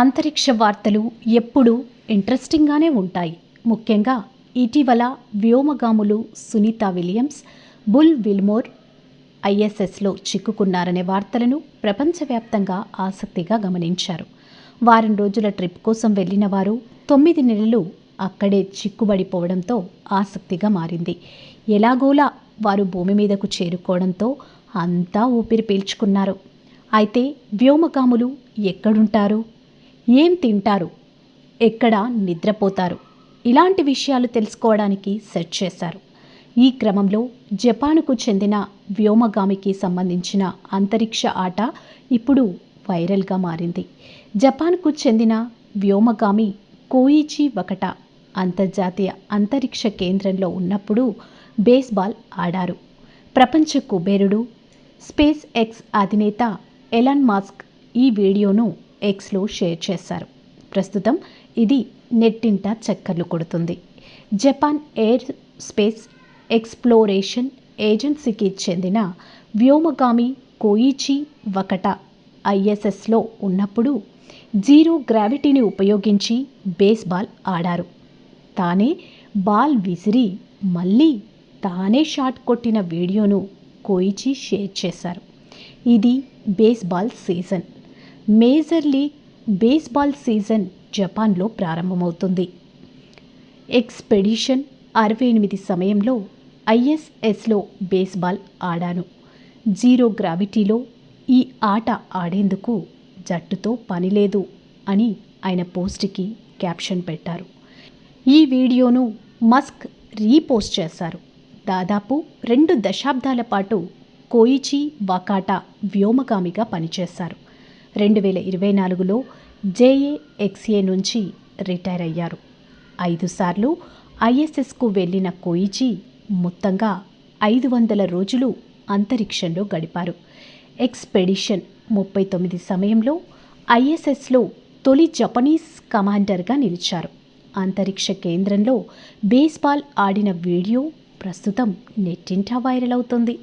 అంతరిక్ష వార్తలు ఎప్పుడూ ఇంట్రెస్టింగ్గానే ఉంటాయి. ముఖ్యంగా ఇటీవల వ్యోమగాములు సునీత విలియమ్స్ బుల్ విల్మోర్ ఐఎస్ఎస్లో చిక్కుకున్నారనే వార్తలను ప్రపంచవ్యాప్తంగా ఆసక్తిగా గమనించారు. వారం రోజుల ట్రిప్ కోసం వెళ్ళిన వారు తొమ్మిది నెలలు అక్కడే చిక్కుబడిపోవడంతో ఆసక్తిగా మారింది. ఎలాగోలా వారు భూమి మీదకు చేరుకోవడంతో అంతా ఊపిరి పీల్చుకున్నారు. అయితే వ్యోమగాములు ఎక్కడుంటారు? ఏం తింటారు? ఎక్కడ నిద్రపోతారు? ఇలాంటి విషయాలు తెలుసుకోవడానికి సెర్చ్ చేశారు. ఈ క్రమంలో జపాన్కు చెందిన వ్యోమగామికి సంబంధించిన అంతరిక్ష ఆట ఇప్పుడు వైరల్గా మారింది. జపాన్కు చెందిన వ్యోమగామి కోయిచి ఒకట అంతర్జాతీయ అంతరిక్ష కేంద్రంలో ఉన్నప్పుడు బేస్బాల్ ఆడారు. ప్రపంచ కుబేరుడు స్పేస్ ఎక్స్ అధినేత ఎలాన్ మాస్క్ ఈ వీడియోను ఎక్స్లో షేర్ చేశారు. ప్రస్తుతం ఇది నెట్టింట చక్కర్లు కొడుతుంది. జపాన్ ఎయిర్ స్పేస్ ఎక్స్ప్లోరేషన్ ఏజెన్సీకి చెందిన వ్యోమగామి కోయిచి వకట ఐఎస్ఎస్లో ఉన్నప్పుడు జీరో గ్రావిటీని ఉపయోగించి బేస్బాల్ ఆడారు. తానే బాల్ విసిరి మళ్ళీ తానే షాట్ కొట్టిన వీడియోను కోయిచి షేర్ చేశారు. ఇది baseball season. Major league baseball season జపాన్లో ప్రారంభమవుతుంది. ఎక్స్పెడిషన్ అరవై ఎనిమిది సమయంలో ఐఎస్ఎస్లో బేస్బాల్ ఆడాను. జీరో గ్రావిటీలో ఈ ఆట ఆడేందుకు జట్టుతో పని లేదు అని ఆయన పోస్ట్కి క్యాప్షన్ పెట్టారు. ఈ వీడియోను మస్క్ రీపోస్ట్ చేశారు. దాదాపు రెండు దశాబ్దాల పాటు కోయిచి వాకాటా వ్యోమగామిగా పనిచేశారు. రెండు వేల ఇరవై నాలుగులో జేఏఎక్స్ఏ నుంచి రిటైర్ అయ్యారు. ఐదు సార్లు ఐఎస్ఎస్కు వెళ్ళిన కోయిచి మొత్తంగా ఐదు వందల రోజులు అంతరిక్షంలో గడిపారు. ఎక్స్పెడిషన్ ముప్పై తొమ్మిది సమయంలో ఐఎస్ఎస్లో తొలి జపనీస్ కమాండర్గా నిలిచారు. అంతరిక్ష కేంద్రంలో బేస్బాల్ ఆడిన వీడియో ప్రస్తుతం నెట్టింటా వైరల్ అవుతుంది.